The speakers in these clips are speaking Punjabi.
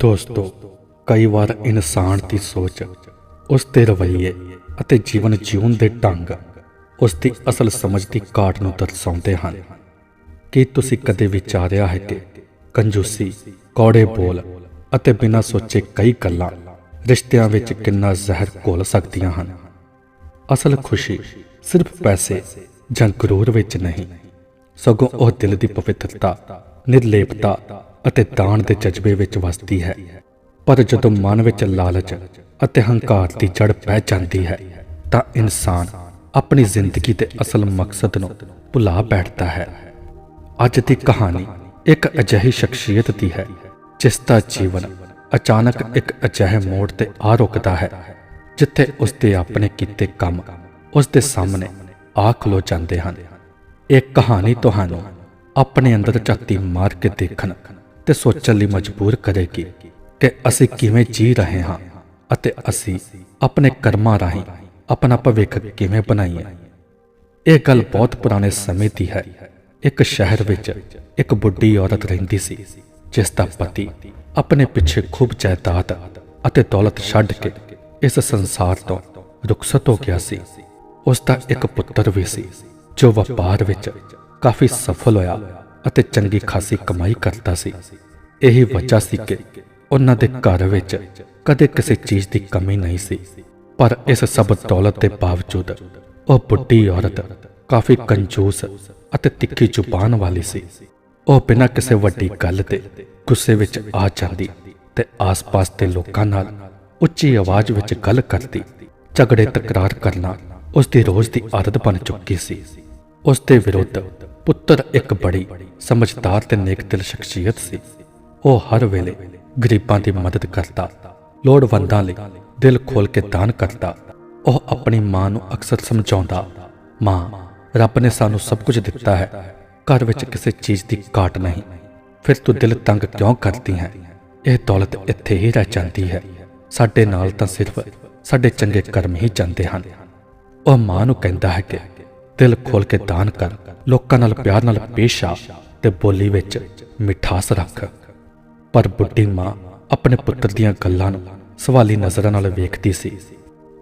ਦੋਸਤੋ, ਕਈ ਵਾਰ ਇਨਸਾਨ ਦੀ ਸੋਚ ਉਸ ਦੇ ਰਵੱਈਏ ਅਤੇ ਜੀਵਨ ਜਿਉਣ ਦੇ ਢੰਗ ਉਸ ਦੀ ਅਸਲ ਸਮਝ ਦੀ ਘਾਟ ਨੂੰ ਦਰਸਾਉਂਦੇ ਹਨ। ਕੀ ਤੁਸੀਂ ਕਦੇ ਵਿਚਾਰਿਆ ਹੈ ਕਿ ਕੰਜੂਸੀ, ਕੌੜੇ ਬੋਲ ਅਤੇ ਬਿਨਾਂ ਸੋਚੇ ਕਈ ਗੱਲਾਂ ਰਿਸ਼ਤਿਆਂ ਵਿੱਚ ਕਿੰਨਾ ਜ਼ਹਿਰ ਘੋਲ ਸਕਦੀਆਂ ਹਨ? ਅਸਲ ਖੁਸ਼ੀ ਸਿਰਫ ਪੈਸੇ ਜਾਂ ਗਰੂਰ ਵਿੱਚ ਨਹੀਂ, ਸਗੋਂ ਉਹ ਦਿਲ ਦੀ ਪਵਿੱਤਰਤਾ, ਨਿਰਲੇਪਤਾ ਅਤੇ ਦਾਨ ਦੇ ਜਜ਼ਬੇ ਵਿੱਚ ਵਸਦੀ ਹੈ। ਪਰ ਜਦੋਂ ਮਨ ਵਿੱਚ ਲਾਲਚ ਅਤੇ ਹੰਕਾਰ ਦੀ ਜੜ ਪੈ ਜਾਂਦੀ ਹੈ, ਤਾਂ ਇਨਸਾਨ ਆਪਣੀ ਜ਼ਿੰਦਗੀ ਦੇ ਅਸਲ ਮਕਸਦ ਨੂੰ ਭੁਲਾ ਬੈਠਦਾ ਹੈ। ਅੱਜ ਦੀ ਕਹਾਣੀ ਇੱਕ ਅਜਿਹੀ ਸ਼ਖਸੀਅਤ ਦੀ ਹੈ, ਜਿਸ ਦਾ ਜੀਵਨ ਅਚਾਨਕ ਇੱਕ ਅਜਿਹੇ ਮੋੜ ਤੇ ਆ ਰੁਕਦਾ ਹੈ, ਜਿੱਥੇ ਉਸ ਦੇ ਆਪਣੇ ਕੀਤੇ ਕੰਮ ਉਸ ਦੇ ਸਾਹਮਣੇ ਆ ਖਲੋ ਜਾਂਦੇ ਹਨ। ਇਹ ਕਹਾਣੀ ਤੁਹਾਨੂੰ ਆਪਣੇ ਅੰਦਰ ਝਾਤੀ ਮਾਰ ਕੇ ਦੇਖਣ ਤੇ ਸੋਚਣ ਲਈ ਮਜਬੂਰ ਕਰੇਗੀ ਕਿ ਅਸੀਂ ਕਿਵੇਂ ਜੀ ਰਹੇ ਹਾਂ ਅਤੇ ਅਸੀਂ ਆਪਣੇ ਕਰਮਾਂ ਰਾਹੀਂ ਆਪਣਾ ਭਵਿੱਖ ਕਿਵੇਂ ਬਣਾਈਏ। ਇਹ ਗੱਲ ਬਹੁਤ ਪੁਰਾਣੇ ਸਮੇਂ ਦੀ ਹੈ। ਇੱਕ ਸ਼ਹਿਰ ਵਿੱਚ ਇੱਕ ਬੁੱਢੀ ਔਰਤ ਰਹਿੰਦੀ ਸੀ, ਜਿਸ ਦਾ ਪਤੀ ਆਪਣੇ ਪਿੱਛੇ ਖੂਬ ਜਾਇਦਾਦ ਅਤੇ ਦੌਲਤ ਛੱਡ ਕੇ ਇਸ ਸੰਸਾਰ ਤੋਂ ਰੁਖਸਤ ਹੋ ਗਿਆ ਸੀ। ਉਸ ਦਾ ਇੱਕ ਪੁੱਤਰ ਵੀ ਸੀ, ਜੋ ਵਪਾਰ ਵਿੱਚ ਕਾਫੀ ਸਫਲ ਹੋਇਆ ਅਤੇ ਚੰਗੀ ਖਾਸੀ ਕਮਾਈ ਕਰਦਾ ਸੀ। ਇਹ ਵਜ੍ਹਾ ਸੀ ਕਿ ਉਹਨਾਂ ਦੇ ਘਰ ਵਿੱਚ ਕਦੇ ਕਿਸੇ ਚੀਜ਼ ਦੀ ਕਮੀ ਨਹੀਂ ਸੀ। ਪਰ ਇਸ ਸਭ ਦੌਲਤ ਦੇ ਬਾਵਜੂਦ ਉਹ ਬੁੱਢੀ ਔਰਤ ਕਾਫੀ ਕੰਜੂਸ ਅਤੇ ਤਿੱਖੀ ਜ਼ੁਬਾਨ ਵਾਲੀ ਸੀ। ਉਹ ਬਿਨਾਂ ਕਿਸੇ ਵੱਡੀ ਗੱਲ ਤੇ ਗੁੱਸੇ ਵਿੱਚ ਆ ਜਾਂਦੀ ਤੇ ਆਸ-ਪਾਸ ਦੇ ਲੋਕਾਂ ਨਾਲ ਉੱਚੀ ਆਵਾਜ਼ ਵਿੱਚ ਗੱਲ ਕਰਦੀ। ਝਗੜੇ ਤਕਰਾਰ ਕਰਨਾ ਉਸ ਦੀ ਰੋਜ਼ ਦੀ ਆਦਤ ਬਣ ਚੁੱਕੀ ਸੀ। ਉਸ ਦੇ ਵਿਰੁੱਧ ਪੁੱਤਰ ਇੱਕ ਬੜੀ ਸਮਝਦਾਰ ਤੇ ਨੇਕ ਦਿਲ ਸ਼ਖਸੀਅਤ ਸੀ। ਉਹ ਹਰ ਵੇਲੇ ਗਰੀਬਾਂ ਦੀ ਮਦਦ ਕਰਦਾ, ਲੋੜਵੰਦਾਂ ਲਈ ਦਿਲ ਖੋਲ ਕੇ ਦਾਨ ਕਰਦਾ। ਉਹ ਆਪਣੀ ਮਾਂ ਨੂੰ ਅਕਸਰ ਸਮਝਾਉਂਦਾ, ਮਾਂ, ਰੱਬ ਨੇ ਸਾਨੂੰ ਸਭ ਕੁਝ ਦਿੱਤਾ ਹੈ, ਘਰ ਵਿੱਚ ਕਿਸੇ ਚੀਜ਼ ਦੀ ਘਾਟ ਨਹੀਂ। ਫਿਰ ਤੂੰ ਦਿਲ ਤੰਗ ਕਿਉਂ ਕਰਦੀ ਹੈ? ਇਹ ਦੌਲਤ ਇੱਥੇ ਹੀ ਰਹਿ ਜਾਂਦੀ ਹੈ। ਸਾਡੇ ਨਾਲ ਤਾਂ ਸਿਰਫ ਸਾਡੇ ਚੰਗੇ ਕਰਮ ਹੀ ਜਾਂਦੇ ਹਨ। ਉਹ ਮਾਂ ਨੂੰ ਕਹਿੰਦਾ ਹੈ ਕਿ ਦਿਲ ਖੋਲ ਕੇ ਦਾਨ ਕਰ, ਲੋਕਾਂ ਨਾਲ ਪਿਆਰ ਨਾਲ ਪੇਸ਼ ਆ ਤੇ ਬੋਲੀ ਵਿੱਚ ਮਿਠਾਸ ਰੱਖ। ਪਰ ਬੁੱਢੀ ਮਾਂ ਆਪਣੇ ਪੁੱਤਰ ਦੀਆਂ ਗੱਲਾਂ ਨੂੰ ਸਵਾਲੀ ਨਜ਼ਰਾਂ ਨਾਲ ਵੇਖਦੀ ਸੀ।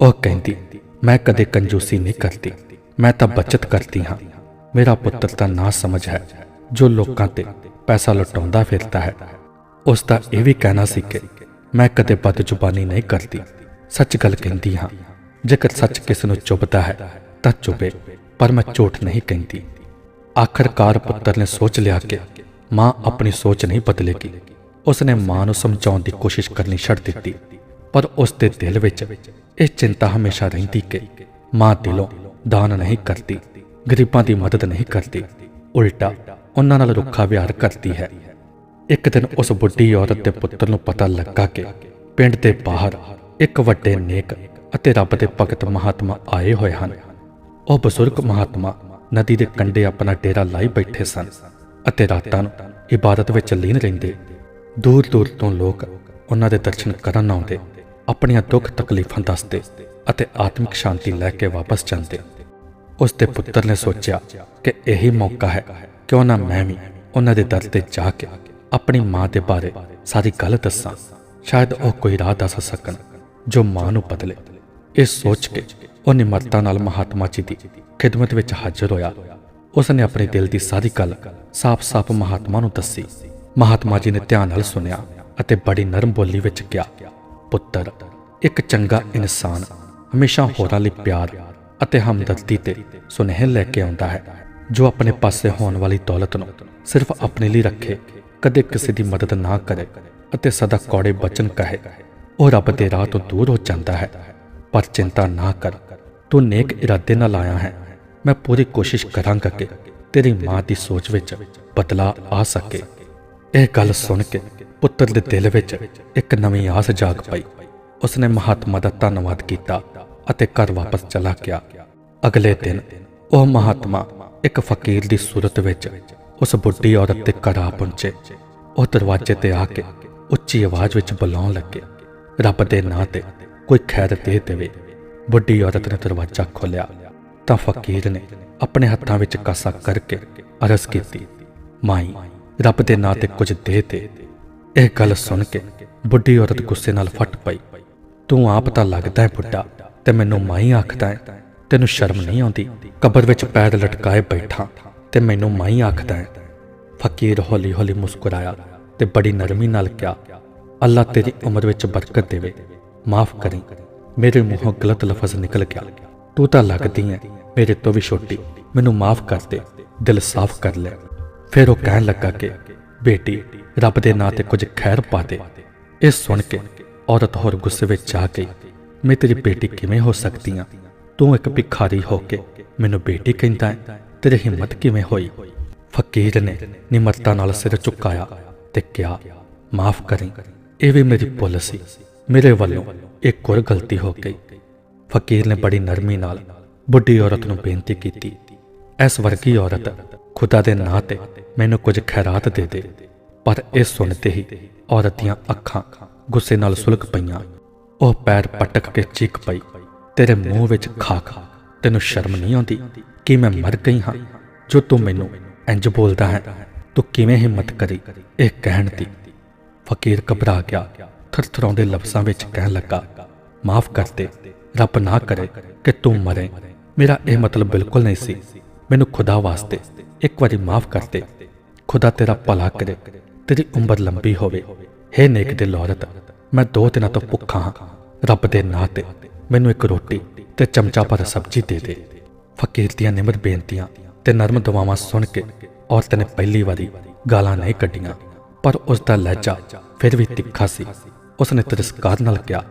ਉਹ ਕਹਿੰਦੀ, ਮੈਂ ਕਦੇ ਕੰਜੂਸੀ ਨਹੀਂ ਕਰਦੀ। ਮੈਂ ਤਾਂ ਬਚਤ ਕਰਦੀ ਹਾਂ। ਮੇਰਾ ਪੁੱਤਰ ਤਾਂ ਨਾ ਸਮਝ ਹੈ, ਜੋ ਲੋਕਾਂ ਤੇ ਪੈਸਾ ਲੁਟਾਉਂਦਾ ਫਿਰਦਾ ਹੈ। ਉਸ ਦਾ ਇਹ ਵੀ ਕਹਿਣਾ ਸੀ ਕਿ ਮੈਂ ਕਦੇ ਬਦ ਜ਼ੁਬਾਨੀ ਨਹੀਂ ਕਰਦੀ। ਸੱਚ ਗੱਲ ਕਹਿੰਦੀ ਹਾਂ, ਜੇਕਰ ਸੱਚ ਕਿਸ ਨੂੰ ਚੁਭਦਾ ਹੈ, ਤਾਂ ਚੁਭੇ, ਪਰ ਮੈਂ ਝੂਠ ਨਹੀਂ ਕਹਿੰਦੀ। ਆਖਰਕਾਰ ਪੁੱਤਰ ਨੇ ਸੋਚ ਲਿਆ ਕਿ ਮਾਂ ਆਪਣੀ ਸੋਚ ਨਹੀਂ ਬਦਲੇਗੀ। ਉਸਨੇ ਮਾਂ ਨੂੰ ਸਮਝਾਉਣ ਦੀ ਕੋਸ਼ਿਸ਼ ਕਰਨੀ ਛੱਡ ਦਿੱਤੀ। ਪਰ ਉਸ ਦੇ ਦਿਲ ਵਿੱਚ ਇਹ ਚਿੰਤਾ ਹਮੇਸ਼ਾ ਰਹਿੰਦੀ ਕਿ ਮਾਂ ਦਿਲੋਂ ਦਾਨ ਨਹੀਂ ਕਰਦੀ, ਗਰੀਬਾਂ ਦੀ ਮਦਦ ਨਹੀਂ ਕਰਦੀ, ਉਲਟਾ ਉਹਨਾਂ ਨਾਲ ਰੁੱਖਾ ਵਿਹਾਰ ਕਰਦੀ ਹੈ। ਇੱਕ ਦਿਨ ਉਸ ਬੁੱਢੀ ਔਰਤ ਦੇ ਪੁੱਤਰ ਨੂੰ ਪਤਾ ਲੱਗਾ ਕਿ ਪਿੰਡ ਦੇ ਬਾਹਰ ਇੱਕ ਵੱਡੇ ਨੇਕ ਅਤੇ ਰੱਬ ਦੇ ਭਗਤ ਮਹਾਤਮਾ ਆਏ ਹੋਏ ਹਨ। ਉਹ ਬਜ਼ੁਰਗ ਮਹਾਤਮਾ ਨਦੀ ਦੇ ਕੰਢੇ ਆਪਣਾ ਡੇਰਾ ਲਾਈ ਬੈਠੇ ਸਨ ਅਤੇ ਰਾਤਾਂ ਨੂੰ ਇਬਾਦਤ ਵਿੱਚ ਲੀਨ ਰਹਿੰਦੇ ਦੂਰ ਦੂਰ ਤੋਂ ਲੋਕ ਉਹਨਾਂ ਦੇ ਦਰਸ਼ਨ ਕਰਨ ਆਉਂਦੇ, ਆਪਣੀਆਂ ਦੁੱਖ ਤਕਲੀਫਾਂ ਦੱਸਦੇ ਅਤੇ ਆਤਮਿਕ ਸ਼ਾਂਤੀ ਲੈ ਕੇ ਵਾਪਸ ਜਾਂਦੇ। ਉਸ ਦੇ ਪੁੱਤਰ ਨੇ ਸੋਚਿਆ ਕਿ ਇਹੀ ਮੌਕਾ ਹੈ ਕਿਉਂ ਨਾ ਮੈਂ ਵੀ ਉਹਨਾਂ ਦੇ ਦਰ ਤੇ ਜਾ ਕੇ ਆਪਣੀ ਮਾਂ ਦੇ ਬਾਰੇ ਸਾਰੀ ਗੱਲ ਦੱਸਾਂ। ਸ਼ਾਇਦ ਉਹ ਕੋਈ ਰਾਹ ਦੱਸ ਸਕਣ ਜੋ ਮਾਂ ਨੂੰ ਬਦਲੇ। ਇਹ ਸੋਚ ਕੇ ਉਹ ਨਿਮਰਤਾ ਨਾਲ ਮਹਾਤਮਾ ਜੀ ਦੀ ਖਿਦਮਤ ਵਿੱਚ ਹਾਜ਼ਰ ਹੋਇਆ। ਉਸ ਨੇ ਆਪਣੇ ਦਿਲ ਦੀ ਸਾਰੀ ਗੱਲ ਸਾਫ਼-ਸਾਫ਼ ਮਹਾਤਮਾ ਨੂੰ ਦੱਸੀ। ਮਹਾਤਮਾ ਜੀ ਨੇ ਧਿਆਨ ਨਾਲ ਸੁਨਿਆ ਅਤੇ ਬੜੀ ਨਰਮ ਬੋਲੀ ਵਿੱਚ ਕਿਹਾ, ਪੁੱਤਰ, ਇੱਕ ਚੰਗਾ ਇਨਸਾਨ ਹਮੇਸ਼ਾ ਹੋਰਾਂ ਲਈ ਪਿਆਰ ਅਤੇ ਹਮਦਰਦੀ ਤੇ ਸੁਨੇਹੇ ਲੈ ਕੇ ਆਉਂਦਾ ਹੈ, ਜੋ ਆਪਣੇ ਪਾਸੇ ਹੋਣ ਵਾਲੀ ਦੌਲਤ ਨੂੰ ਸਿਰਫ ਆਪਣੇ ਲਈ ਰੱਖੇ, ਕਦੇ ਕਿਸੇ ਦੀ ਮਦਦ ਨਾ ਕਰੇ ਅਤੇ ਸਦਾ ਕੌੜੇ ਬਚਨ ਕਹੇ, ਉਹ ਰੱਬ ਦੇ ਰਾਹ ਤੋਂ ਦੂਰ ਹੋ ਜਾਂਦਾ ਹੈ। ਪਰ ਚਿੰਤਾ ਨਾ ਕਰ, ਤੂੰ ਨੇਕ ਇਰਾਦੇ ਨਾਲ ਆਇਆ ਹੈ। ਮੈਂ ਪੂਰੀ ਕੋਸ਼ਿਸ਼ ਕਰਾਂਗਾ ਕਿ ਤੇਰੀ ਮਾਂ ਦੀ ਸੋਚ ਵਿੱਚ ਬਦਲਾ ਆ ਸਕੇ। ਇਹ ਗੱਲ ਸੁਣ ਕੇ ਪੁੱਤਰ ਦੇ ਦਿਲ ਵਿੱਚ ਇੱਕ ਨਵੀਂ ਆਸ ਜਾਗ ਪਈ। ਉਸਨੇ ਮਹਾਤਮਾ ਦਾ ਧੰਨਵਾਦ ਕੀਤਾ ਅਤੇ ਘਰ ਵਾਪਸ ਚਲਾ ਗਿਆ। ਅਗਲੇ ਦਿਨ ਉਹ ਮਹਾਤਮਾ ਇੱਕ ਫਕੀਰ ਦੀ ਸੂਰਤ ਵਿੱਚ ਉਸ ਬੁੱਢੀ ਔਰਤ ਦੇ ਘਰ ਆ ਪਹੁੰਚੇ। ਉਹ ਦਰਵਾਜ਼ੇ ਤੇ ਆ ਕੇ ਉੱਚੀ ਆਵਾਜ਼ ਵਿੱਚ ਬੁਲਾਉਣ ਲੱਗੇ। ਰੱਬ ਦੇ ਨਾਂ ਤੇ ਕੋਈ ਖੈਰ ਦੇ ਦੇਵੇ। ਬੁੱਢੀ ਔਰਤ ਨੇ ਦਰਵਾਜ਼ਾ ਖੋਲ੍ਹਿਆ ਤਾਂ ਫਕੀਰ ਨੇ ਆਪਣੇ ਹੱਥਾਂ ਵਿੱਚ ਕਾਸਾ ਕਰਕੇ ਅਰਜ਼ ਕੀਤੀ, ਮਾਈ ਰੱਬ ਦੇ ਨਾਂ ਤੇ ਕੁਝ ਦੇ ਦੇ ਇਹ ਗੱਲ ਸੁਣ ਕੇ ਬੁੱਢੀ ਔਰਤ ਗੁੱਸੇ ਨਾਲ ਫਟ ਪਈ। ਤੂੰ ਆਪ ਤਾਂ ਲੱਗਦਾ ਹੈ ਬੁੱਢਾ ਤੇ ਮੈਨੂੰ ਮਾਈ ਆਖਦਾ ਹੈ। ਤੈਨੂੰ ਸ਼ਰਮ ਨਹੀਂ ਆਉਂਦੀ? ਕਬਰ ਵਿੱਚ ਪੈਰ ਲਟਕਾਏ ਬੈਠਾ ਤੇ ਮੈਨੂੰ ਮਾਈ ਆਖਦਾ ਹੈ। ਫਕੀਰ ਹੌਲੀ ਹੌਲੀ ਮੁਸਕਰਾਇਆ ਤੇ ਬੜੀ ਨਰਮੀ ਨਾਲ ਕਿਹਾ, ਅੱਲਾ ਤੇਰੀ ਉਮਰ ਵਿੱਚ ਬਰਕਤ ਦੇਵੇ। ਮਾਫ ਕਰੀ। ਮੇਰੇ ਮੂੰਹੋਂ ਗਲਤ ਲਫ਼ਜ਼ ਨਿਕਲ ਗਿਆ। ਤੂੰ ਤਾਂ ਲੱਗਦੀ ਹੈ ਮੇਰੇ ਤੋਂ ਵੀ ਛੋਟੀ। ਮੈਨੂੰ ਮਾਫ ਕਰ ਦੇ। ਦਿਲ ਸਾਫ਼ ਕਰ ਲੈ। ਫਿਰ ਉਹ ਕਹਿਣ ਲੱਗਾ ਕਿ, ਬੇਟੀ, ਰੱਬ ਦੇ ਨਾਂ ਤੇ ਕੁਝ ਖੈਰ ਪਾ ਦੇ। ਇਹ ਸੁਣ ਕੇ ਔਰਤ ਹੋਰ ਗੁੱਸੇ ਵਿੱਚ ਆ ਗਈ। ਮੈਂ ਤੇਰੀ ਬੇਟੀ ਕਿਵੇਂ ਹੋ ਸਕਦੀ ਆ? ਤੂੰ ਇੱਕ ਭਿਖਾਰੀ ਹੋ ਕੇ ਮੈਨੂੰ ਬੇਟੀ ਕਹਿੰਦਾ ਹੈ। ਤੇਰੀ ਹਿੰਮਤ ਕਿਵੇਂ ਹੋਈ? ਫਕੀਰ ਨੇ ਨਿਮਰਤਾ ਨਾਲ ਸਿਰ ਝੁਕਾਇਆ ਤੇ ਕਿਹਾ, ਮਾਫ ਕਰੀ, ਇਹ ਵੀ ਮੇਰੀ ਭੁੱਲ ਸੀ। ਮੇਰੇ ਵੱਲੋਂ ਇੱਕ ਹੋਰ ਗਲਤੀ ਹੋ ਗਈ। ਫਕੀਰ ਨੇ ਬੜੀ ਨਰਮੀ ਨਾਲ ਬੁੱਢੀ ਔਰਤ ਨੂੰ ਬੇਨਤੀ ਕੀਤੀ। ਇਸ ਵਰਗੀ ਔਰਤ ਖੁਦਾ ਦੇ ਨਾਂ ਤੇ ਮੈਨੂੰ ਕੁਝ ਖੈਰਾਤ ਦੇ ਦੇ। ਪਰ ਇਹ ਸੁਣਦੇ ਹੀ ਔਰਤ ਦੀਆਂ ਅੱਖਾਂ ਗੁੱਸੇ ਨਾਲ ਸੁਲਕ ਪਈਆਂ। ਉਹ ਪੈਰ ਪਟਕ ਕੇ ਚੀਕ ਪਈ, ਤੇਰੇ ਮੂੰਹ ਵਿੱਚ ਖਾਕ, ਤੈਨੂੰ ਸ਼ਰਮ ਨਹੀਂ ਆਉਂਦੀ ਕਿ ਮੈਂ ਮਰ ਗਈ ਹਾਂ? ਜੋ ਤੂੰ ਮੈਨੂੰ ਇੰਜ ਬੋਲਦਾ ਹੈ, ਤੂੰ ਕਿਵੇਂ ਹਿੰਮਤ ਕਰੀ? ਇਹ ਕਹਿਣ ਦੀ ਫਕੀਰ ਘਬਰਾ ਗਿਆ, ਥਰਥਰਾਉਂਦੇ ਲਫ਼ਜ਼ਾਂ ਵਿੱਚ ਕਹਿਣ ਲੱਗਾ, ਮਾਫ ਕਰ ਦੇ, ਰੱਬ ਨਾ ਕਰੇ ਕਿ ਤੂੰ ਮਰੇ। ਮੇਰਾ ਇਹ ਮਤਲਬ ਬਿਲਕੁਲ ਨਹੀਂ ਸੀ। ਮੈਨੂੰ ਖੁਦਾ ਵਾਸਤੇ ਇੱਕ ਵਾਰੀ ਮਾਫ ਕਰ ਦੇ। ਖੁਦਾ ਤੇਰਾ ਭਲਾ ਕਰੇ, ਤੇਰੀ ਉਮਰ ਲੰਬੀ ਹੋਵੇ। ਹੇ ਨੇਕ ਦਿਲ ਔਰਤ ਮੈਂ ਦੋ ਦਿਨਾਂ ਤੋਂ ਭੁੱਖਾ ਹਾਂ। ਰੱਬ ਦੇ ਨਾਂ ਤੇ ਮੈਨੂੰ ਇੱਕ ਰੋਟੀ ਤੇ ਚਮਚਾ ਭਰ ਸਬਜ਼ੀ ਦੇ ਦੇ। ਫਕੀਰ ਦੀਆਂ ਨਿਮਰ ਬੇਨਤੀਆਂ ਤੇ ਨਰਮ ਦੁਆਵਾਂ ਸੁਣ ਕੇ ਔਰਤ ਨੇ ਪਹਿਲੀ ਵਾਰੀ ਗਾਲਾਂ ਨਹੀਂ ਕੱਢੀਆਂ। ਪਰ ਉਸ ਦਾ ਲਹਿਜਾ ਫਿਰ ਵੀ ਤਿੱਖਾ ਸੀ। ਉਸ ਨੇ ਤਿਰਸਕਾਰ ਨਾਲ ਕਿਹਾ,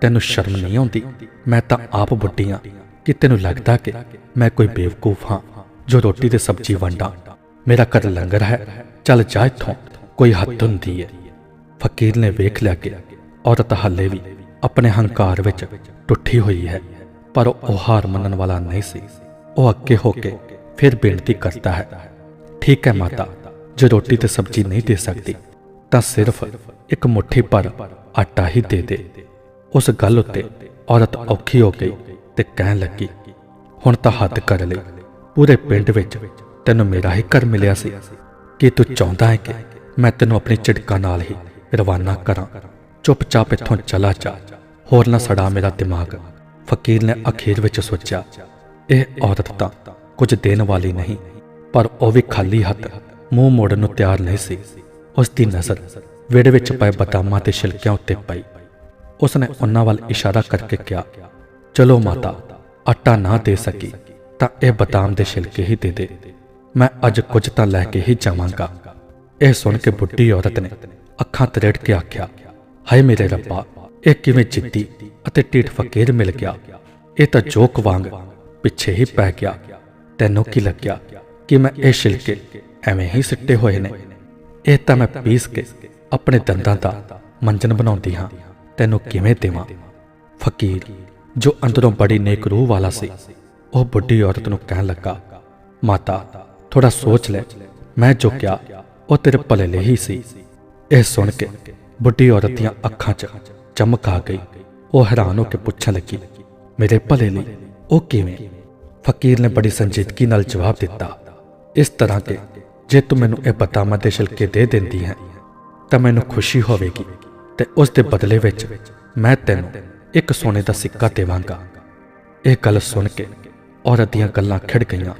ਤੈਨੂੰ ਸ਼ਰਮ ਨਹੀਂ ਆਉਂਦੀ? ਮੈਂ ਤਾਂ ਆਪ ਬੁੱਢੀ ਹਾਂ। ਕਿ ਤੈਨੂੰ ਲੱਗਦਾ ਕਿ ਮੈਂ ਕੋਈ ਬੇਵਕੂਫ ਹਾਂ? ਜੋ ਰੋਟੀ ਤੇ ਸਬਜ਼ੀ ਵੰਡਾਂ, ਮੇਰਾ ਘਰ ਲੰਗਰ ਹੈ, ਚੱਲ ਜਾ ਇੱਥੋਂ, ਕੋਈ ਹੱਦ ਹੁੰਦੀ ਹੈ ਫਕੀਰ ਨੇ ਵੇਖ ਲਿਆ ਕਿ ਔਰਤ ਹਾਲੇ ਵੀ ਆਪਣੇ ਹੰਕਾਰ ਵਿੱਚ ਟੁੱਟੀ ਹੋਈ ਹੈ, ਪਰ ਉਹ ਹਾਰ ਮੰਨਣ ਵਾਲਾ ਨਹੀਂ ਸੀ। ਉਹ ਅੱਗੇ ਹੋ ਕੇ ਫਿਰ ਬੇਨਤੀ ਕਰਦਾ ਹੈ, ਠੀਕ ਹੈ ਮਾਤਾ, ਜੇ ਰੋਟੀ ਤੇ ਸਬਜ਼ੀ ਨਹੀਂ ਦੇ ਸਕਦੀ, ਤਾਂ ਸਿਰਫ ਇੱਕ ਮੁੱਠੀ ਭਰ ਆਟਾ ਹੀ ਦੇ ਦੇ। ਉਸ ਗੱਲ ਉੱਤੇ ਔਰਤ ਔਖੀ ਹੋ ਗਈ ਤੇ ਕਹਿਣ ਲੱਗੀ, ਹੁਣ ਤਾਂ ਹੱਦ ਕਰ ਲਈ ਪੂਰੇ ਪਿੰਡ ਵਿੱਚ ਤੈਨੂੰ ਮੇਰਾ ਹੀ ਘਰ ਮਿਲਿਆ ਸੀ। ਕੀ ਤੂੰ ਚਾਹੁੰਦਾ ਹੈ ਕਿ ਮੈਂ ਤੈਨੂੰ ਆਪਣੀ ਝਿੜਕਾਂ ਨਾਲ ਹੀ ਰਵਾਨਾ ਕਰਾਂ? ਚੁੱਪਚਾਪ ਇੱਥੋਂ ਚਲਾ ਜਾ। ਹੋਰ ਨਾ ਸੜਾ ਮੇਰਾ ਦਿਮਾਗ। ਫਕੀਰ ਨੇ ਅਖੀਰ ਵਿੱਚ ਸੋਚਿਆ, ਇਹ ਔਰਤ ਤਾਂ ਕੁਝ ਦੇਣ ਵਾਲੀ ਨਹੀਂ, ਪਰ ਉਹ ਵੀ ਖਾਲੀ ਹੱਥ ਮੂੰਹ ਮੋੜਨ ਨੂੰ ਤਿਆਰ ਨਹੀਂ ਸੀ। ਉਸ ਦੀ ਨਜ਼ਰ ਵਿੜੇ ਵਿੱਚ ਪਏ ਬਦਾਮਾਂ ਤੇ ਛਿਲਕਿਆਂ ਉੱਤੇ ਪਈ। ਉਸ ਨੇ ਉਹਨਾਂ ਵੱਲ ਇਸ਼ਾਰਾ ਕਰਕੇ ਕਿਹਾ, ਚਲੋ ਮਾਤਾ, ਆਟਾ ਨਾ ਦੇ ਸਕੀ। ਤਾਂ ਇਹ ਬਦਾਮ ਦੇ ਛਿਲਕੇ ਹੀ ਦੇ ਦੇ। ਮੈਂ ਅੱਜ ਕੁਝ ਤਾਂ ਲੈ ਕੇ ਹੀ ਜਾਵਾਂਗਾ। ਇਹ ਸੁਣ ਕੇ ਬੁੱਢੀ ਔਰਤ ਨੇ ਅੱਖਾਂ ਤਰੇੜ ਕੇ ਆਖਿਆ, ਹਾਏ ਮੇਰੇ ਰੱਬਾ, ਇਹ ਕਿਵੇਂ ਜਿੱਦੀ ਅਤੇ ਢੀਠ ਫਕੀਰ ਮਿਲ ਗਿਆ। ਇਹ ਤਾਂ ਜੋਕ ਵਾਂਗ ਪਿੱਛੇ ਹੀ ਪੈ ਗਿਆ। ਤੈਨੂੰ ਕੀ ਲੱਗਿਆ ਕਿ ਮੈਂ ਇਹ ਛਿਲਕੇ ਐਵੇਂ ਹੀ ਸਿੱਟੇ ਹੋਏ ਨੇ? ਇਹ ਤਾਂ ਮੈਂ ਪੀਸ ਕੇ ਆਪਣੇ ਦੰਦਾਂ ਦਾ ਮੰਜਨ ਬਣਾਉਂਦੀ ਹਾਂ। ਤੈਨੂੰ ਕਿਵੇਂ ਦੇਵਾਂ? ਫਕੀਰ, ਜੋ ਅੰਦਰੋਂ ਬੜੀ ਨੇਕ ਰੂਹ ਵਾਲਾ ਸੀ ਉਹ ਬੁੱਢੀ ਔਰਤ ਨੂੰ ਕਹਿਣ ਲੱਗਾ, ਮਾਤਾ ਥੋੜਾ ਸੋਚ ਲੈ। ਮੈਂ ਜੋ ਕਿਹਾ, ਉਹ ਤੇਰੇ ਭਲੇ ਲਈ ਹੀ ਸੀ। ਇਹ ਸੁਣ ਕੇ ਬੁੱਢੀ ਔਰਤ ਦੀਆਂ ਅੱਖਾਂ 'ਚ ਚਮਕ ਆ ਗਈ। ਉਹ ਹੈਰਾਨ ਹੋ ਕੇ ਪੁੱਛਣ ਲੱਗੀ, ਮੇਰੇ ਭਲੇ ਲਈ ਉਹ ਕਿਵੇਂ? ਫਕੀਰ ਨੇ ਬੜੀ ਸੰਜੀਦਗੀ ਨਾਲ ਜਵਾਬ ਦਿੱਤਾ, ਇਸ ਤਰ੍ਹਾਂ ਕਿ ਜੇ ਤੂੰ ਮੈਨੂੰ ਇਹ ਬਦਾਮਾਂ ਦੇ ਛਿਲਕੇ ਦੇ ਦਿੰਦੀ ਹੈ, ਤਾਂ ਮੈਨੂੰ ਖੁਸ਼ੀ ਹੋਵੇਗੀ ਤੇ ਉਸ ਦੇ ਬਦਲੇ ਵਿੱਚ ਮੈਂ ਤੈਨੂੰ ਇੱਕ ਸੋਨੇ ਦਾ ਸਿੱਕਾ ਦੇਵਾਂਗਾ। ਇਹ ਗੱਲ ਸੁਣ ਕੇ ਔਰਤ ਦੀਆਂ ਗੱਲਾਂ ਖਿੜ ਗਈਆਂ।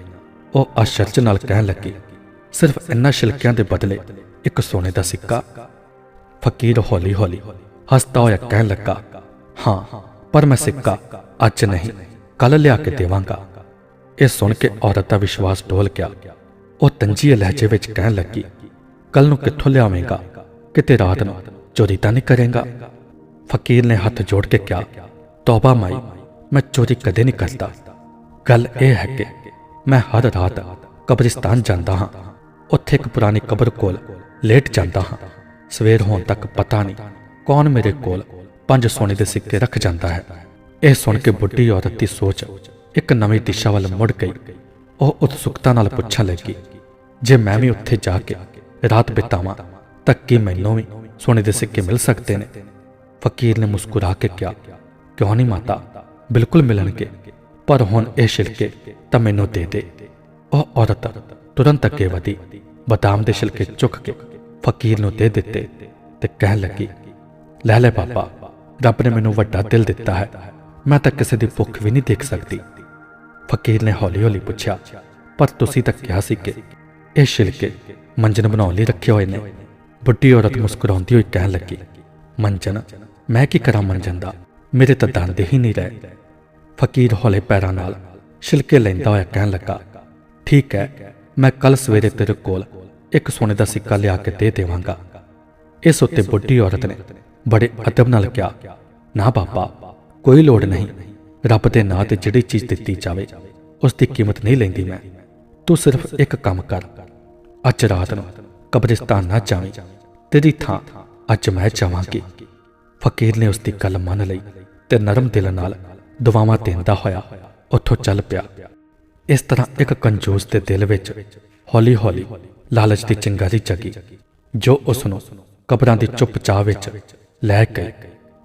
ਉਹ ਆਸ਼ਰਚ ਨਾਲ ਕਹਿਣ ਲੱਗੀ, ਸਿਰਫ ਇੰਨਾ ਸ਼ਿਲਕਿਆਂ ਦੇ ਬਦਲੇ ਇੱਕ ਸੋਨੇ ਦਾ ਸਿੱਕਾ? ਫਕੀਰ ਹੌਲੀ ਹੌਲੀ ਹੱਸਦਾ ਹੋਇਆ ਕਹਿਣ ਲੱਗਾ, ਹਾਂ, ਪਰ ਮੈਂ ਸਿੱਕਾ ਅੱਜ ਨਹੀਂ ਕੱਲ ਲਿਆ ਕੇ ਦੇਵਾਂਗਾ। ਇਹ ਸੁਣ ਕੇ ਔਰਤ ਦਾ ਵਿਸ਼ਵਾਸ ਡੋਲ ਗਿਆ। ਉਹ ਤੰਜੀਏ ਲਹਿਜੇ ਵਿੱਚ ਕਹਿਣ ਲੱਗੀ ਕੱਲ ਨੂੰ ਕਿੱਥੋਂ ਲਿਆਵੇਂਗਾ? ਕਿਤੇ ਰਾਤ ਨੂੰ ਚੋਰੀ ਤਾਂ ਨਹੀਂ ਕਰੇਗਾ? ਫਕੀਰ ਨੇ ਹੱਥ ਜੋੜ ਕੇ ਕਿਹਾ, ਤੌਬਾ ਮਾਈ, ਮੈਂ ਚੋਰੀ ਕਦੇ ਨਹੀਂ ਕਰਦਾ। ਗੱਲ ਇਹ ਹੈ ਕਿ ਮੈਂ ਹਰ ਰਾਤ ਕਬਰਿਸਤਾਨ ਜਾਂਦਾ ਹਾਂ। ਉੱਥੇ ਇੱਕ ਪੁਰਾਣੀ ਕਬਰ ਕੋਲ ਲੇਟ ਜਾਂਦਾ ਹਾਂ। ਸਵੇਰ ਹੋਣ ਤੱਕ ਪਤਾ ਨਹੀਂ ਕੌਣ ਮੇਰੇ ਕੋਲ ਪੰਜ ਸੋਨੇ ਦੇ ਸਿੱਕੇ ਰੱਖ ਜਾਂਦਾ ਹੈ। ਇਹ ਸੁਣ ਕੇ ਬੁੱਢੀ ਔਰਤ ਦੀ ਸੋਚ ਇੱਕ ਨਵੀਂ ਦਿਸ਼ਾ ਵੱਲ ਮੁੜ ਗਈ। ਉਹ ਉਤਸੁਕਤਾ ਨਾਲ ਪੁੱਛਣ ਲੱਗੀ, ਜੇ ਮੈਂ ਵੀ ਉੱਥੇ ਜਾ ਕੇ ਰਾਤ ਬਿਤਾਵਾਂ, ਤਾਂ ਕੀ ਮੈਨੂੰ ਵੀ ਸੋਨੇ ਦੇ ਸਿੱਕੇ ਮਿਲ ਸਕਦੇ ਨੇ? ਫਕੀਰ ਨੇ ਮੁਸਕਰਾ ਕੇ ਕਿਹਾ, ਕਿਉਂ ਨਹੀਂ ਮਾਤਾ? ਬਿਲਕੁਲ ਮਿਲਣਗੇ। ਪਰ ਹੁਣ ਇਹ ਛਿਲਕੇ ਤਾਂ ਮੈਨੂੰ ਦੇ ਦੇ। ਉਹ ਔਰਤ ਤੁਰੰਤ ਅੱਗੇ ਵਧੀ। ਬਦਾਮ ਦੇ ਛਿਲਕੇ ਚੁੱਕ ਕੇ ਫਕੀਰ ਨੂੰ ਦੇ ਦਿੱਤੇ ਤੇ ਕਹਿਣ ਲੱਗੀ, ਲੈ ਲੈ ਪਾਪਾ, ਰੱਬ ਨੇ ਮੈਨੂੰ ਵੱਡਾ ਦਿਲ ਦਿੱਤਾ ਹੈ। ਮੈਂ ਤਾਂ ਕਿਸੇ ਦੀ ਭੁੱਖ ਵੀ ਨਹੀਂ ਦੇਖ ਸਕਦੀ। ਫਕੀਰ ਨੇ ਹੌਲੀ-ਹੌਲੀ ਪੁੱਛਿਆ, ਪਰ ਤੁਸੀਂ ਤਾਂ ਕਿਹਾ ਸੀ ਕਿ ਇਹ ਛਿਲਕੇ ਮੰਜਨ ਬਣਾਉਣ ਲਈ ਰੱਖੇ ਹੋਏ ਨੇ? ਬੁੱਢੀ ਔਰਤ ਮੁਸਕਰਾਉਂਦੀ ਹੋਈ ਕਹਿਣ ਲੱਗੀ, ਮੰਜਨ? ਮੈਂ ਕੀ ਕਰਾਂ ਮੰਜਨ ਦਾ? ਮੇਰੇ ਤਾਂ ਦੰਦ ਹੀ ਨਹੀਂ ਰਹੇ। ਫਕੀਰ ਹੌਲੇ ਪੈਰਾਂ ਨਾਲ ਛਿਲਕੇ ਲੈਂਦਾ ਹੋਇਆ ਕਹਿਣ ਲੱਗਾ, ਠੀਕ ਹੈ, ਮੈਂ ਕੱਲ ਸਵੇਰੇ ਤੇਰੇ ਕੋਲ ਇੱਕ ਸੋਨੇ ਦਾ ਸਿੱਕਾ ਲਿਆ ਕੇ ਦੇ ਦੇਵਾਂਗਾ। ਇਸ ਉੱਤੇ ਬੁੱਢੀ ਔਰਤ ਨੇ ਬੜੇ ਅਦਬ ਨਾਲ ਕਿਹਾ, ਨਾ ਬਾਬਾ, ਕੋਈ ਲੋੜ ਨਹੀਂ, ਰੱਬ ਦੇ ਨਾਂ ਤੇ ਜਿਹੜੀ ਚੀਜ਼ ਦਿੱਤੀ ਜਾਵੇ, ਉਸ ਦੀ ਕੀਮਤ ਨਹੀਂ ਲੈਂਦੀ ਮੈਂ। ਤੂੰ ਸਿਰਫ ਇੱਕ ਕੰਮ ਕਰ, ਅੱਜ ਰਾਤ ਨੂੰ ਕਬਰਿਸਤਾਨ ਨਾ ਜਾਵੀਂ, ਤੇਰੀ ਥਾਂ ਅੱਜ ਮੈਂ ਜਾਵਾਂਗੀ। ਫਕੀਰ ਨੇ ਉਸ ਦੀ ਗੱਲ ਮੰਨ ਲਈ ਤੇ ਨਰਮ ਦਿਲ ਨਾਲ ਦੁਆਵਾਂ ਦਿੰਦਾ ਹੋਇਆ, ਉੱਥੋਂ ਚੱਲ ਪਿਆ। ਇਸ ਤਰ੍ਹਾਂ ਇੱਕ ਕੰਜੂਸ ਦੇ ਦਿਲ ਵਿੱਚ ਹੌਲੀ-ਹੌਲੀ ਲਾਲਚ ਦੀ ਚਿੰਗਾਰੀ ਜਗੀ, ਜੋ ਉਸ ਨੂੰ ਕਬਰਾਂ ਦੀ ਚੁੱਪਚਾਪ ਵਿੱਚ ਲੈ ਗਈ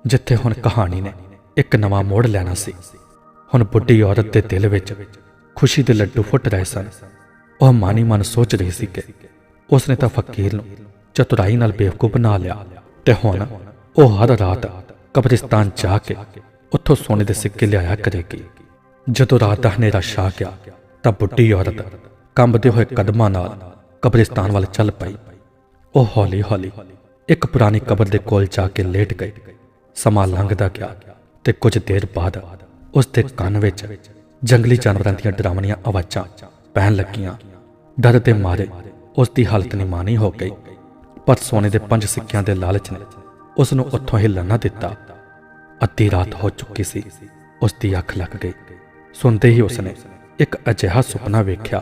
ਜਿੱਥੇ ਹੁਣ ਕਹਾਣੀ ਨੇ ਇੱਕ ਨਵਾਂ ਮੋੜ ਲੈਣਾ ਸੀ। ਹੁਣ ਬੁੱਢੀ ਔਰਤ ਦੇ ਦਿਲ ਵਿੱਚ ਖੁਸ਼ੀ ਦੇ ਲੱਡੂ ਫੁੱਟ ਰਹੇ ਸਨ। ਉਹ ਮਾਨੀ ਮਨ ਸੋਚ ਰਹੀ ਸੀ ਕਿ ਉਸਨੇ ਤਾਂ ਫਕੀਰ ਨੂੰ ਚਤੁਰਾਈ ਨਾਲ ਬੇਵਕੂਫ ਬਣਾ ਲਿਆ ਤੇ ਹੁਣ ਉਹ ਹਰ ਰਾਤ ਕਬਰਿਸਤਾਨ ਜਾ ਕੇ ਉੱਥੋਂ ਸੋਨੇ ਦੇ ਸਿੱਕੇ ਲਿਆਇਆ ਕਰੇਗੀ ਜਦੋਂ ਰਾਤ ਦਾ ਹਨੇਰਾ ਛਾ ਗਿਆ, ਤਾਂ ਬੁੱਢੀ ਔਰਤ ਕੰਬਦੇ ਹੋਏ ਕਦਮਾਂ ਨਾਲ ਕਬਰਿਸਤਾਨ ਵੱਲ ਚੱਲ ਪਈ। ਉਹ ਹੌਲੀ-ਹੌਲੀ ਇੱਕ ਪੁਰਾਣੀ ਕਬਰ ਦੇ ਕੋਲ ਜਾ ਕੇ ਲੇਟ ਗਈ। ਸਮਾਂ ਲੰਘਦਾ ਗਿਆ ਤੇ ਕੁਝ ਦੇਰ ਬਾਅਦ ਉਸ ਦੇ ਕੰਨ ਵਿੱਚ ਜੰਗਲੀ ਜਾਨਵਰਾਂ ਦੀਆਂ ਡਰਾਵਣੀਆਂ ਆਵਾਜ਼ਾਂ ਪੈਣ ਲੱਗੀਆਂ। ਡਰ ਦੇ ਮਾਰੇ ਉਸ ਦੀ ਹਾਲਤ ਨਿਮਾਨੀ ਹੋ ਗਈ। ਪਰ ਸੋਨੇ ਦੇ ਪੰਜ ਸਿੱਕਿਆਂ ਦੇ ਲਾਲਚ ਨੇ ਉਸ ਨੂੰ ਉੱਥੋਂ ਹਿੱਲਣ ਨਾ ਦਿੱਤਾ। ਅੱਧੀ ਰਾਤ ਹੋ ਚੁੱਕੀ ਸੀ। ਉਸ ਦੀ ਅੱਖ ਲੱਗ ਗਈ। ਸੁਣਦੇ ਹੀ ਉਸਨੇ ਇੱਕ ਅਜਿਹਾ ਸੁਪਨਾ ਵੇਖਿਆ,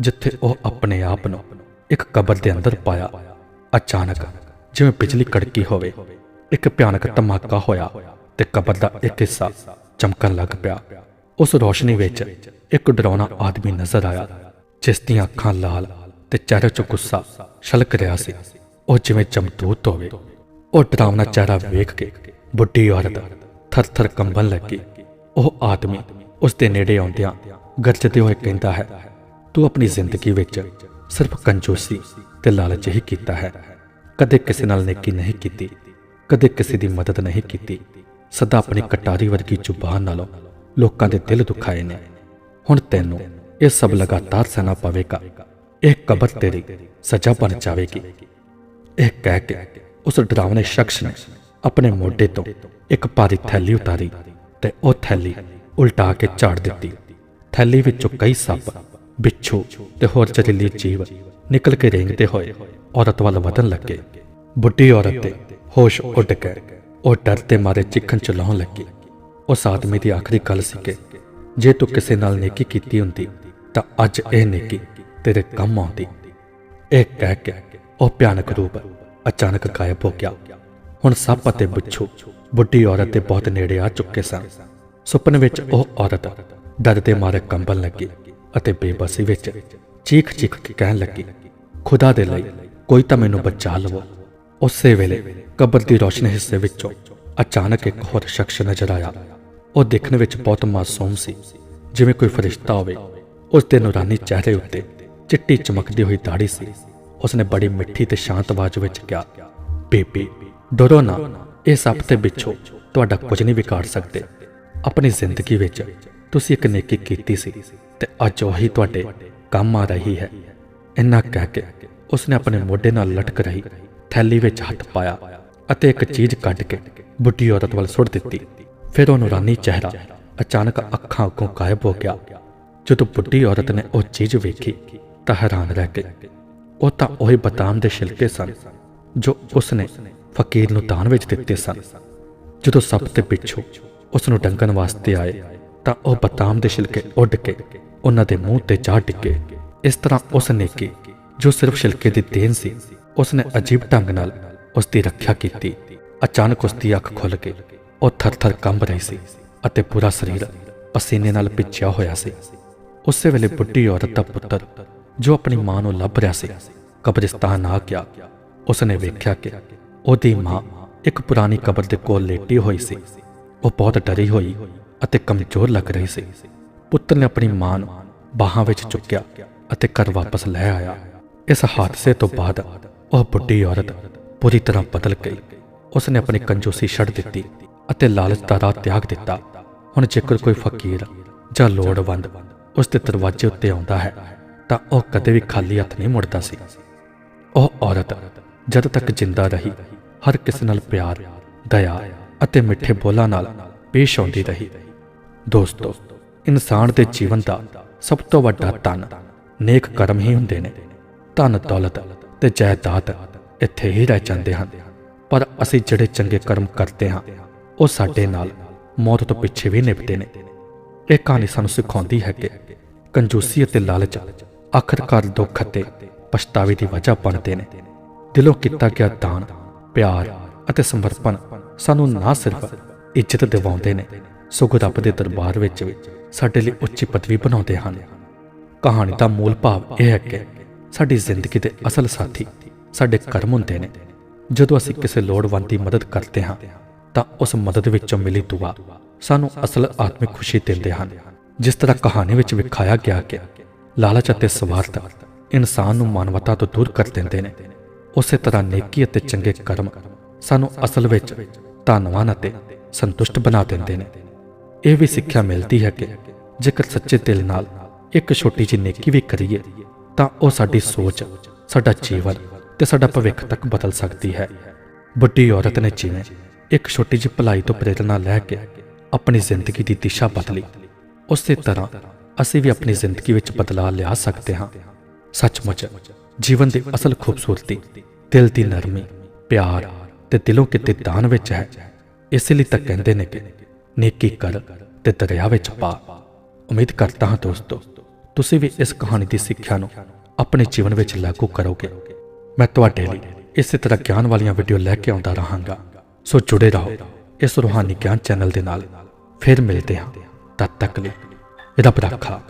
ਜਿੱਥੇ ਉਹ ਆਪਣੇ ਆਪ ਨੂੰ ਇੱਕ ਕਬਰ ਦੇ ਅੰਦਰ ਪਾਇਆ। ਅਚਾਨਕ ਜਿਵੇਂ ਬਿਜਲੀ ਕੜਕੀ ਹੋਵੇ, ਇੱਕ ਭਿਆਨਕ ਧਮਾਕਾ ਹੋਇਆ ਤੇ ਕਬਰ ਦਾ ਇੱਕ ਹਿੱਸਾ ਚਮਕਣ ਲੱਗ ਪਿਆ। ਉਸ ਰੋਸ਼ਨੀ ਵਿੱਚ ਇੱਕ ਡਰਾਉਣਾ ਆਦਮੀ ਨਜ਼ਰ ਆਇਆ, ਜਿਸ ਦੀਆਂ ਅੱਖਾਂ ਲਾਲ ਤੇ ਚਿਹਰੇ 'ਚ ਗੁੱਸਾ ਛਲਕ ਰਿਹਾ ਸੀ। ਉਹ ਜਿਵੇਂ ਜਮਦੂਤ ਹੋਵੇ, ਉਹ ਡਰਾਵਣਾ ਚਿਹਰਾ ਵੇਖ ਕੇ ਬੁੱਢੀ ਔਰਤ ਥਰ-ਥਰ ਕੰਬਣ ਲੱਗੀ। ਉਹ ਆਦਮੀ ਉਸ ਦੇ ਨੇੜੇ ਆਉਂਦਿਆਂ ਗਰਜਦੇ ਹੋਏ ਕਹਿੰਦਾ ਹੈ, ਤੂੰ ਆਪਣੀ ਜ਼ਿੰਦਗੀ ਵਿੱਚ ਸਿਰਫ ਕੰਜੂਸੀ ਤੇ ਲਾਲਚ ਹੀ ਕੀਤਾ ਹੈ। ਕਦੇ ਕਿਸੇ ਨਾਲ ਨੇਕੀ ਨਹੀਂ ਕੀਤੀ, ਕਦੇ ਕਿਸੇ ਦੀ ਮਦਦ ਨਹੀਂ ਕੀਤੀ। ਸਦਾ ਆਪਣੀ ਕਟਾਰੀ ਵਰਗੀ ਜ਼ੁਬਾਨ ਨਾਲੋਂ ਲੋਕਾਂ ਦੇ ਦਿਲ ਦੁਖਾਏ ਨੇ। ਹੁਣ ਤੈਨੂੰ ਇਹ ਸਭ ਲਗਾਤਾਰ ਸਹਿਣਾ ਪਵੇਗਾ। ਇਹ ਕਬਰ ਤੇਰੀ ਸਜ਼ਾ ਬਣ ਜਾਵੇਗੀ। ਇਹ ਕਹਿ ਕੇ ਉਸ ਡਰਾਵਨੇ ਸ਼ਖਸ ਨੇ ਆਪਣੇ ਮੋਢੇ ਤੋਂ ਇੱਕ ਭਾਰੀ ਥੈਲੀ ਉਤਾਰੀ ਤੇ ਉਹ ਥੈਲੀ ਉਲਟਾ ਕੇ ਝਾੜ ਦਿੱਤੀ। ਥੈਲੀ ਵਿੱਚੋਂ ਕਈ ਸੱਪ, ਬਿੱਛੂ ਤੇ ਹੋਰ ਜ਼ਹਿਰੀਲੀ ਜੀਵ ਨਿਕਲ ਕੇ ਰੇਂਗਦੇ ਹੋਏ ਔਰਤ ਵੱਲ ਵਧਣ ਲੱਗੇ। ਬੁੱਢੀ ਔਰਤ ਤੇ ਹੋਸ਼ ਉੱਡ ਗਏ ਉਹ ਡਰ ਤੇ ਮਾਰੇ ਚਿੱਖਣ ਚਲਾਉਣ ਲੱਗੀ। ਉਸ ਆਦਮੀ ਦੀ ਆਖਰੀ ਗੱਲ ਸੀ ਕਿ ਜੇ ਤੂੰ ਕਿਸੇ ਨਾਲ ਨੇਕੀ ਕੀਤੀ ਹੁੰਦੀ ਤਾਂ ਅੱਜ ਇਹ ਨੇਕੀ ਤੇਰੇ ਕੰਮ ਆਉਂਦੀ। ਇਹ ਕਹਿ ਕੇ ਉਹ ਭਿਆਨਕ ਰੂਪ ਅਚਾਨਕ ਗਾਇਬ ਹੋ ਗਿਆ। ਹੁਣ ਸੱਪ ਅਤੇ ਬਿੱਛੂ ਬੁੱਢੀ ਔਰਤ ਦੇ ਬਹੁਤ ਨੇੜੇ ਆ ਚੁੱਕੇ ਸਨ। ਸੁਪਨੇ ਵਿੱਚ ਉਹ ਔਰਤ ਡਰ ਦੇ ਮਾਰੇ ਕੰਬਣ ਲੱਗੀ ਅਤੇ ਬੇਬਸੀ ਵਿੱਚ ਚੀਖ ਚੀਖ ਕੇ ਕਹਿਣ ਲੱਗੀ, ਖੁਦਾ ਦੇ ਲਈ ਕੋਈ ਤਾਂ ਮੈਨੂੰ ਬਚਾ ਲਵੋ। ਉਸੇ ਵੇਲੇ ਕਬਰ ਦੀ ਰੋਸ਼ਨੀ ਹਿੱਸੇ ਵਿੱਚੋਂ ਅਚਾਨਕ ਇੱਕ ਹੋਰ ਸ਼ਖਸ ਨਜ਼ਰ ਆਇਆ। ਉਹ ਦੇਖਣ ਵਿੱਚ ਬਹੁਤ ਮਾਸੂਮ ਸੀ, ਜਿਵੇਂ ਕੋਈ ਫਰਿਸ਼ਤਾ ਹੋਵੇ। ਉਸ ਦੇ ਨੂਰਾਨੀ ਚਿਹਰੇ ਉੱਤੇ ਚਿੱਟੀ ਚਮਕਦੀ ਹੋਈ ਦਾੜੀ ਸੀ। ਉਸਨੇ ਬੜੀ ਮਿੱਠੀ ਤੇ ਸ਼ਾਂਤ ਆਵਾਜ਼ ਵਿੱਚ ਕਿਹਾ, ਬੇਬੇ ਡਰੋ ਨਾ, ਇਹ ਸੱਪ ਤੇ ਬਿੱਛੂ, ਤੁਹਾਡਾ ਕੁਝ ਨਹੀਂ ਵਿਗਾੜ ਸਕਦੇ। ਆਪਣੀ ਜ਼ਿੰਦਗੀ ਵਿੱਚ ਤੁਸੀਂ ਇੱਕ ਨੇਕੀ ਕੀਤੀ ਸੀ ਤੇ ਅੱਜ ਉਹੀ ਤੁਹਾਡੇ ਕੰਮ ਆ ਰਹੀ ਹੈ। ਇੰਨਾ ਕਹਿ ਕੇ ਉਸਨੇ ਆਪਣੇ ਮੋਢੇ ਨਾਲ ਲਟਕ ਰਹੀ ਥੈਲੀ ਵਿੱਚ ਹੱਥ ਪਾਇਆ ਅਤੇ ਇੱਕ ਚੀਜ਼ ਕੱਢ ਕੇ ਬੁੱਢੀ ਔਰਤ ਵੱਲ ਸੁੱਟ ਦਿੱਤੀ। ਫਿਰ ਉਹ ਨੂਰਾਨੀ ਚਿਹਰਾ ਅਚਾਨਕ ਅੱਖਾਂ ਅੱਗੋਂ ਗਾਇਬ ਹੋ ਗਿਆ। ਜਦੋਂ ਬੁੱਢੀ ਔਰਤ ਨੇ ਉਹ ਚੀਜ਼ ਵੇਖੀ ਤਾਂ ਹੈਰਾਨ ਰਹਿ ਗਈ। ਉਹ ਤਾਂ ਉਹੀ ਬਦਾਮ ਦੇ ਛਿਲਕੇ ਸਨ ਜੋ ਉਸਨੇ ਫਕੀਰ ਨੂੰ ਦਾਨ ਵਿੱਚ ਦਿੱਤੇ ਸਨ। ਜਦੋਂ ਸੱਪ ਤੇ ਪਿੱਛੋਂ ਉਸ ਨੂੰ ਡੰਗਣ ਵਾਸਤੇ ਆਏ, ਤਾਂ ਉਹ ਬਦਾਮ ਦੇ ਛਿਲਕੇ ਉੱਡ ਕੇ ਉਹਨਾਂ ਦੇ ਮੂੰਹ ਤੇ ਜਾ ਡਿੱਗੇ ਇਸ ਤਰ੍ਹਾਂ ਉਸ ਨੇ ਜੋ ਸਿਰਫ ਛਿਲਕੇ ਦੀ ਦੇਣ ਸੀ, ਉਸ ਨੇ ਅਜੀਬ ਢੰਗ ਨਾਲ ਉਸ ਦੀ ਰੱਖਿਆ ਕੀਤੀ। ਅਚਾਨਕ ਉਸ ਦੀ ਅੱਖ ਖੁੱਲ ਕੇ ਉਹ ਥਰ-ਥਰ ਕੰਬ ਰਹੀ ਸੀ ਅਤੇ ਪੂਰਾ ਸਰੀਰ ਪਸੀਨੇ ਨਾਲ ਭਿੱਜਿਆ ਹੋਇਆ ਸੀ। ਉਸੇ ਵੇਲੇ ਬੁੱਢੀ ਔਰਤ ਦਾ ਪੁੱਤਰ, ਜੋ ਆਪਣੀ ਮਾਂ ਨੂੰ ਲੱਭ ਰਿਹਾ ਸੀ, ਕਬਰਿਸਤਾਨ ਆ ਗਿਆ। ਉਸ ਨੇ ਵੇਖਿਆ ਕਿ ਉਹਦੀ ਮਾਂ ਇੱਕ ਪੁਰਾਣੀ ਕਬਰ ਦੇ ਕੋਲ ਲੇਟੀ ਹੋਈ ਸੀ। ਉਹ ਬਹੁਤ ਡਰੀ ਹੋਈ ਅਤੇ ਕਮਜ਼ੋਰ ਲੱਗ ਰਹੀ ਸੀ। ਪੁੱਤਰ ਨੇ ਆਪਣੀ ਮਾਂ ਨੂੰ ਬਾਹਾਂ ਵਿੱਚ ਚੁੱਕਿਆ ਅਤੇ ਘਰ ਵਾਪਸ ਲੈ ਆਇਆ। ਇਸ ਹਾਦਸੇ ਤੋਂ ਬਾਅਦ ਉਹ ਬੁੱਢੀ ਔਰਤ ਪੂਰੀ ਤਰ੍ਹਾਂ ਬਦਲ ਗਈ। ਉਸਨੇ ਆਪਣੀ ਕੰਜੂਸੀ ਛੱਡ ਦਿੱਤੀ ਅਤੇ ਲਾਲਚ ਦਾ ਰਾਹ ਤਿਆਗ ਦਿੱਤਾ। ਹੁਣ ਜੇਕਰ ਕੋਈ ਫਕੀਰ ਜਾਂ ਲੋੜਵੰਦ ਉਸ ਦੇ ਦਰਵਾਜ਼ੇ ਉੱਤੇ ਆਉਂਦਾ ਹੈ, ਤਾਂ ਉਹ ਕਦੇ ਵੀ ਖਾਲੀ ਹੱਥ ਨਹੀਂ ਮੁੜਦਾ ਸੀ। ਉਹ ਔਰਤ ਜਦ ਤੱਕ ਜਿੰਦਾ ਰਹੀ, ਹਰ ਕਿਸੇ ਨਾਲ ਪਿਆਰ, ਦਇਆ ਅਤੇ ਮਿੱਠੇ ਬੋਲਾਂ ਨਾਲ ਪੇਸ਼ ਆਉਂਦੀ ਰਹੀ। ਦੋਸਤੋ, ਇਨਸਾਨ ਦੇ ਜੀਵਨ ਦਾ ਸਭ ਤੋਂ ਵੱਡਾ ਧਨ ਨੇਕ ਕਰਮ ਹੀ ਹੁੰਦੇ ਨੇ। ਧਨ, ਦੌਲਤ ਤੇ ਜਾਇਦਾਦ ਇੱਥੇ ਹੀ ਰਹਿ ਜਾਂਦੇ ਹਨ। ਪਰ ਅਸੀਂ ਜਿਹੜੇ ਚੰਗੇ ਕਰਮ ਕਰਦੇ ਹਾਂ, ਉਹ ਸਾਡੇ ਨਾਲ ਮੌਤ ਤੋਂ ਪਿੱਛੇ ਵੀ ਨਿਭਦੇ ਨੇ। ਇਹ ਕਹਾਣੀ ਸਾਨੂੰ ਸਿਖਾਉਂਦੀ ਹੈ ਕਿ ਕੰਜੂਸੀ ਅਤੇ ਲਾਲਚ ਆਖਰਕਾਰ ਦੁੱਖ ਅਤੇ ਪਛਤਾਵੇ ਦੀ ਵਜ੍ਹਾ ਬਣਦੇ ਨੇ। ਦਿਲੋਂ ਕੀਤਾ ਗਿਆ ਦਾਨ, ਪਿਆਰ ਅਤੇ ਸਮਰਪਣ ਸਾਨੂੰ ਨਾ ਸਿਰਫ ਇੱਜ਼ਤ ਦਿਵਾਉਂਦੇ ਨੇ, ਸਗੋਂ ਰੱਬ ਦੇ ਦਰਬਾਰ ਵਿੱਚ ਸਾਡੇ ਲਈ ਉੱਚੀ ਪਦਵੀ ਬਣਾਉਂਦੇ ਹਨ। ਕਹਾਣੀ ਦਾ ਮੂਲ ਭਾਵ ਇਹ ਹੈ ਕਿ ਸਾਡੀ ਜ਼ਿੰਦਗੀ ਦੇ ਅਸਲ ਸਾਥੀ ਸਾਡੇ ਕਰਮ ਹੁੰਦੇ ਨੇ। ਜਦੋਂ ਅਸੀਂ ਕਿਸੇ ਲੋੜਵੰਦ ਦੀ ਮਦਦ ਕਰਦੇ ਹਾਂ, ਤਾਂ ਉਸ ਮਦਦ ਵਿੱਚੋਂ ਮਿਲੀ ਦੁਆ ਸਾਨੂੰ ਅਸਲ ਆਤਮਿਕ ਖੁਸ਼ੀ ਦਿੰਦੇ ਹਨ। ਜਿਸ ਤਰ੍ਹਾਂ ਕਹਾਣੀ ਵਿੱਚ ਵਿਖਾਇਆ ਗਿਆ ਕਿ ਲਾਲਚ ਅਤੇ ਸਵਾਰਥ ਇਨਸਾਨ ਨੂੰ ਮਾਨਵਤਾ ਤੋਂ ਦੂਰ ਕਰ ਦਿੰਦੇ ਨੇ। ਉਸੇ ਤਰ੍ਹਾਂ ਨੇਕੀ ਅਤੇ ਚੰਗੇ ਕਰਮ ਸਾਨੂੰ ਅਸਲ ਵਿੱਚ ਧੰਨਵਾਨ ਅਤੇ ਸੰਤੁਸ਼ਟ ਬਣਾ ਦਿੰਦੇ ਨੇ। ਇਹ ਵੀ ਸਿੱਖਿਆ ਮਿਲਦੀ ਹੈ ਕਿ ਜੇਕਰ ਸੱਚੇ ਦਿਲ ਨਾਲ ਇੱਕ ਛੋਟੀ ਜਿਹੀ ਨੇਕੀ ਵੀ ਕਰੀਏ, ਤਾਂ ਉਹ ਸਾਡੀ ਸੋਚ, ਸਾਡਾ ਜੀਵਨ ਤੇ ਸਾਡਾ ਭਵਿੱਖ ਤੱਕ ਬਦਲ ਸਕਦੀ ਹੈ। ਬੁੱਢੀ ਔਰਤ ਨੇ ਜਿਵੇਂ ਇੱਕ ਛੋਟੀ ਜਿਹੀ ਭਲਾਈ ਤੋਂ ਪ੍ਰੇਰਣਾ ਲੈ ਕੇ ਆਪਣੀ ਜ਼ਿੰਦਗੀ ਦੀ ਦਿਸ਼ਾ ਬਦਲੀ, ਉਸੇ ਤਰ੍ਹਾਂ ਅਸੀਂ ਵੀ ਆਪਣੀ ਜ਼ਿੰਦਗੀ ਵਿੱਚ ਬਦਲਾਅ ਲਿਆ ਸਕਦੇ ਹਾਂ। ਸੱਚਮੁੱਚ ਜੀਵਨ ਦੀ ਅਸਲ ਖੂਬਸੂਰਤੀ ਦਿਲ ਦੀ ਨਰਮੀ, ਪਿਆਰ ਤੇ ਦਿਲੋਂ ਕਿਤੇ ਦਾਨ ਵਿੱਚ ਹੈ। ਇਸ ਲਈ ਤਾਂ ਕਹਿੰਦੇ ਨੇ ਕਿ ਨੇਕੀ ਕਰ ਤੇ ਦਰਿਆ ਵਿੱਚ ਪਾ। ਉਮੀਦ ਕਰਦਾ ਹਾਂ ਦੋਸਤੋ, ਤੁਸੀਂ ਵੀ ਇਸ ਕਹਾਣੀ ਦੀ ਸਿੱਖਿਆ ਨੂੰ ਆਪਣੇ ਜੀਵਨ ਵਿੱਚ ਲਾਗੂ ਕਰੋਗੇ। ਮੈਂ ਤੁਹਾਡੇ ਲਈ ਇਸੇ ਤਰ੍ਹਾਂ ਗਿਆਨ ਵਾਲੀਆਂ ਵੀਡੀਓ ਲੈ ਕੇ ਆਉਂਦਾ ਰਹਾਂਗਾ। ਸੋ ਜੁੜੇ ਰਹੋ ਇਸ ਰੂਹਾਨੀ ਗਿਆਨ ਚੈਨਲ ਦੇ ਨਾਲ। ਫਿਰ ਮਿਲਦੇ ਹਾਂ। ਤਦ ਤੱਕ ਲਈ ਰੱਬ ਰੱਖਾ।